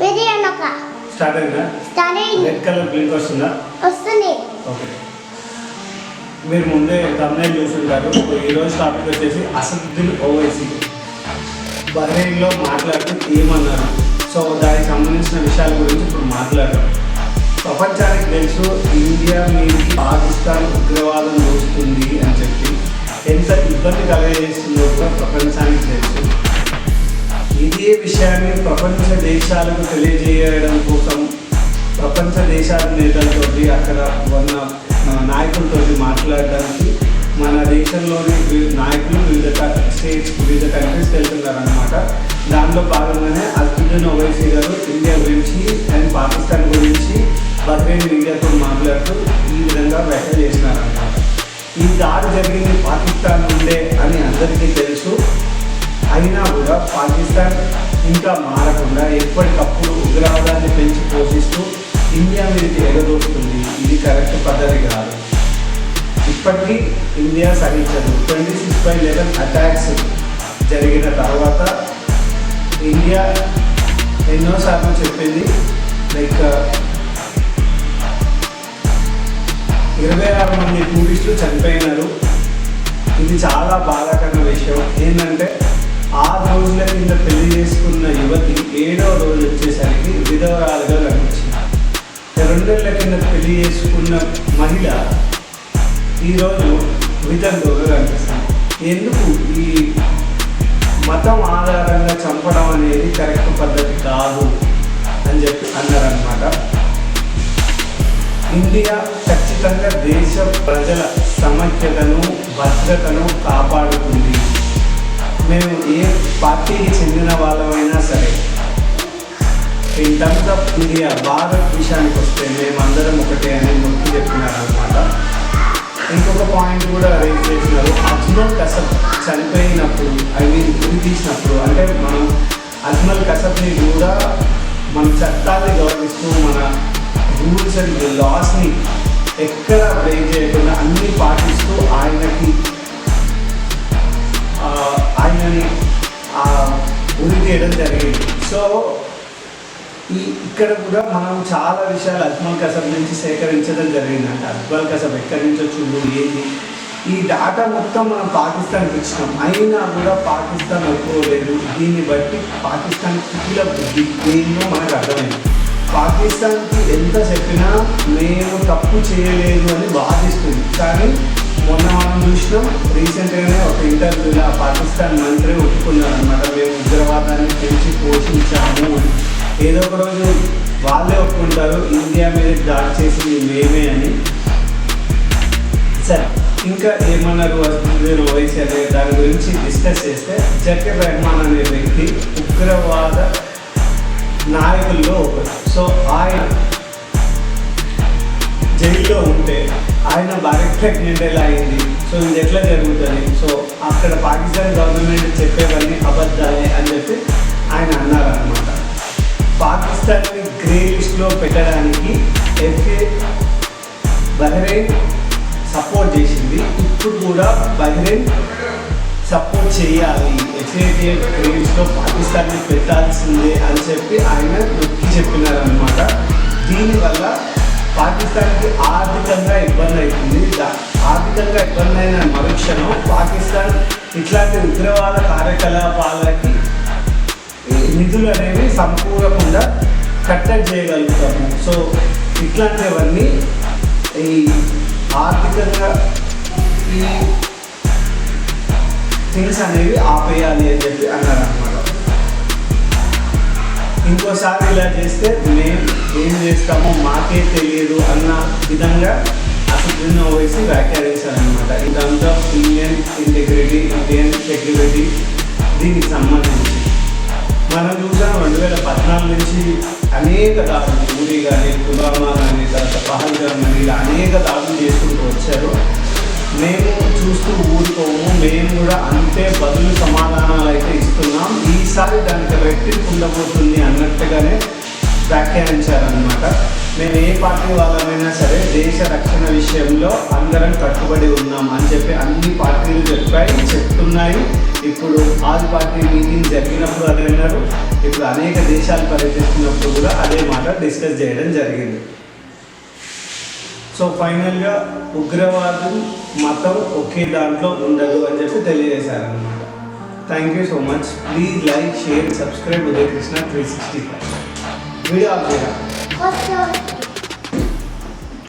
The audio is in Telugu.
వెరీ అనక స్టార్ట్ అయిందా? స్టార్ట్ అయింది. రెడ్ కలర్ బ్లింక్ వస్తుందా? వస్తుంది. ఓకే. మీరు ముందే తమిళ చూసుంటారు ఈరోజు టాపిక్ వచ్చేసి అసదుద్దీన్ ఓవైసీ. బహ్రెయిన్లో మాట్లాడుతూ ఏమన్నారు? సో దానికి సంబంధించిన విషయాల గురించి ఇప్పుడు మాట్లాడదాం. ప్రపంచానికి తెలుసు ఇండియా మీదకి పాకిస్తాన్ ఉగ్రవాదం దోస్తుంది అని చెప్పి. ఎంత ఇబ్బంది కలగజేస్తుందో కూడా ప్రపంచానికి తెలుసు. ఇదే విషయాన్ని ప్రపంచ దేశాలకు తెలియజేయడం కోసం ప్రపంచ దేశాల నేతలతోటి అక్కడ ఉన్న నాయకులతో మాట్లాడడానికి మన దేశంలోని వివిధ నాయకులు వివిధ స్టేట్స్ వివిధ కంట్రీస్ వెళ్తున్నారనమాట దానిలో భాగంగానే అర్జున్ ఓవైసీ గారు ఇండియా గురించి అండ్ పాకిస్తాన్ గురించి బహ్రెయిన్ మీడియాతో మాట్లాడుతూ ఈ విధంగా వ్యాఖ్య చేసినారన్నమాట ఈ దాడి జరిగింది పాకిస్తాన్ నుండే అని అందరికీ తెలుసు. అయినా కూడా పాకిస్తాన్ ఇంకా మారకుండా ఎప్పటికప్పుడు ఉగ్రవాదాన్ని పెంచి పోషిస్తూ ఇండియా మీదకి ఎగదోస్తుంది. ఇది కరెక్ట్ పద్ధతి కాదు. ఇప్పటికీ India సహించదు twenty six by eleven attacks జరిగిన తర్వాత ఇండియా ఎన్నోసార్లు చెప్పింది లైక్ ఇరవై ఆరు మంది టూరిస్టులు చనిపోయినారు. ఇది చాలా బాధాకరమైన విషయం. ఏంటంటే ఆరు రోజుల కింద పెళ్ళి చేసుకున్న యువతి ఏడో రోజు వచ్చేసరికి విధవరాలుగా కనిపించింది రెండేళ్ళ కింద పెళ్ళి చేసుకున్న మహిళ ఈరోజు విధంగా కనిపిస్తుంది ఎందుకు ఈ మతం ఆధారంగా చంపడం అనేది కరెక్ట్ పద్ధతి కాదు అని చెప్పి అన్నారనమాట ఇండియా ఖచ్చితంగా దేశ ప్రజల సమైక్యతను భద్రతను కాపాడుతుంది. మేము ఏ పార్టీకి చెందిన వాళ్ళమైనా సరే in terms of India Bharat విషయానికి వస్తే మేమందరం ఒకటే అని నొక్కి చెప్పినారు అనమాట ఇంకొక పాయింట్ కూడా రేజ్ చేసినారు. అజ్మల్ కసబ్ చనిపోయినప్పుడు ఐ మీన్ గురి తీసినప్పుడు అంటే మనం అజ్మల్ కసబ్ని కూడా మన చట్టాన్ని గౌరవిస్తూ మన రూల్స్ అండ్ లాస్ని చేయడం జరిగింది. సో ఈ ఇక్కడ కూడా మనం చాలా విషయాలు అజ్మల్ కసబ్ నుంచి సేకరించడం జరిగిందంట. అజ్మల్ కసబ్ ఎక్కడి నుంచి వచ్చిండు ఏంది? ఈ డాటా మొత్తం మనం పాకిస్తాన్కి ఇచ్చినాం. అయినా కూడా పాకిస్తాన్ ఒప్పుకోలేదు. దీన్ని బట్టి పాకిస్తాన్ కుటీల బుద్ధి దేన్నో మనకు అర్థమైంది. పాకిస్తాన్కి ఎంత చెప్పినా మేము తప్పు చేయలేదు అని వాదిస్తుంది. కానీ మొన్న మనం చూసినాం. రీసెంట్గానే ఒక ఇంటర్వ్యూలో పాకిస్తాన్ మంత్రి ఒప్పుకున్నారు అనమాట మేము ఉగ్రవాదాన్ని పెంచి పోషించాము. ఏదో ఒక రోజు వాళ్ళే ఒప్పుకుంటారు. ఇండియా మీద దాడి చేసింది మేమే అని. సరే ఇంకా ఏమన్నారు అసలు ఓవైసీ అనే దాని గురించి డిస్కస్ చేస్తే జకీర్ రెహమాన్ అనే వ్యక్తి ఉగ్రవాద నాయకుల్లో ఒకరు. సో ఆయన జైల్లో ఉంటే ఆయన భార్య ప్రెగ్నెంట్ ఎలా అయింది? సో ఇది ఎట్లా జరుగుతుంది? సో అక్కడ పాకిస్తాన్ గవర్నమెంట్ చెప్పేవన్నీ అబద్ధాలే అని చెప్పి ఆయన అన్నారనమాట పాకిస్తాన్ని గ్రే లిస్ట్లో పెట్టడానికి ఎఫ్ఏ బహ్రెయిన్ సపోర్ట్ చేసింది. ఇప్పుడు కూడా బహ్రెయిన్ సపోర్ట్ చేయాలి. ఎఫ్ఏటిఎం గ్రేడ్స్లో పాకిస్తాన్ని పెట్టాల్సిందే అని చెప్పి ఆయన నొక్కి చెప్పినారనమాట దీనివల్ల పాకిస్తాన్కి ఆర్థికంగా ఇబ్బంది అవుతుంది ఆర్థికంగా ఇబ్బంది అయిన మరుక్షణం పాకిస్తాన్ ఇట్లాంటి ఉగ్రవాద కార్యకలాపాలకి నిధులు అనేవి సంపూర్ణకుండా కట్టడి చేయగలుగుతాము సో ఇట్లాంటివన్నీ ఈ ఆర్థికంగా ఈ థింగ్స్ అనేవి ఆపేయాలి అని చెప్పి అన్నారు అనమాట ఇంకోసారి ఇలా చేస్తే మేము ఏం చేస్తామో మాకే తెలియదు అన్న విధంగా అసలు వయసు వ్యాఖ్యానించారనమాట ఇదంతా ఇండియన్ ఇంటిగ్రిటీ ఇండియన్ సెక్యూరిటీ దీనికి సంబంధించి. మనం చూసాం రెండు వేల పద్నాలుగు నుంచి అనేక దాడులు ఊరి కానీ పుల్వామా కానీ తర్వాత పహల్గామ్ కానీ ఇలా అనేక దాడులు చేసుకుంటూ వచ్చారు. మేము చూస్తూ ఊరుకోము మేము కూడా అంతే బదులు సమాధానాలు అయితే ఇస్తున్నాం. ఈసారి దానికి రెట్టింపు ఉండబోతుంది అన్నట్టుగానే వ్యాఖ్యానించారనమాట మేము ఏ పార్టీ వాళ్ళమైనా సరే దేశ రక్షణ విషయంలో అందరం కట్టుబడి ఉన్నాం అని చెప్పి అన్ని పార్టీలు చెప్పాయి చెప్తున్నాయి. ఇప్పుడు ఆల్ పార్టీ మీటింగ్ జరిగినప్పుడు అదే అన్నారు. ఇప్పుడు అనేక దేశాలు పర్యటిస్తున్నప్పుడు కూడా అదే మాట డిస్కస్ చేయడం జరిగింది. సో ఫైనల్గా ఉగ్రవాదం మతం ఒకే దాంట్లో ఉండదు అని చెప్పి తెలియజేశారనమాట thank you so much please like share subscribe Uday Krishna three sixty five video आप देखा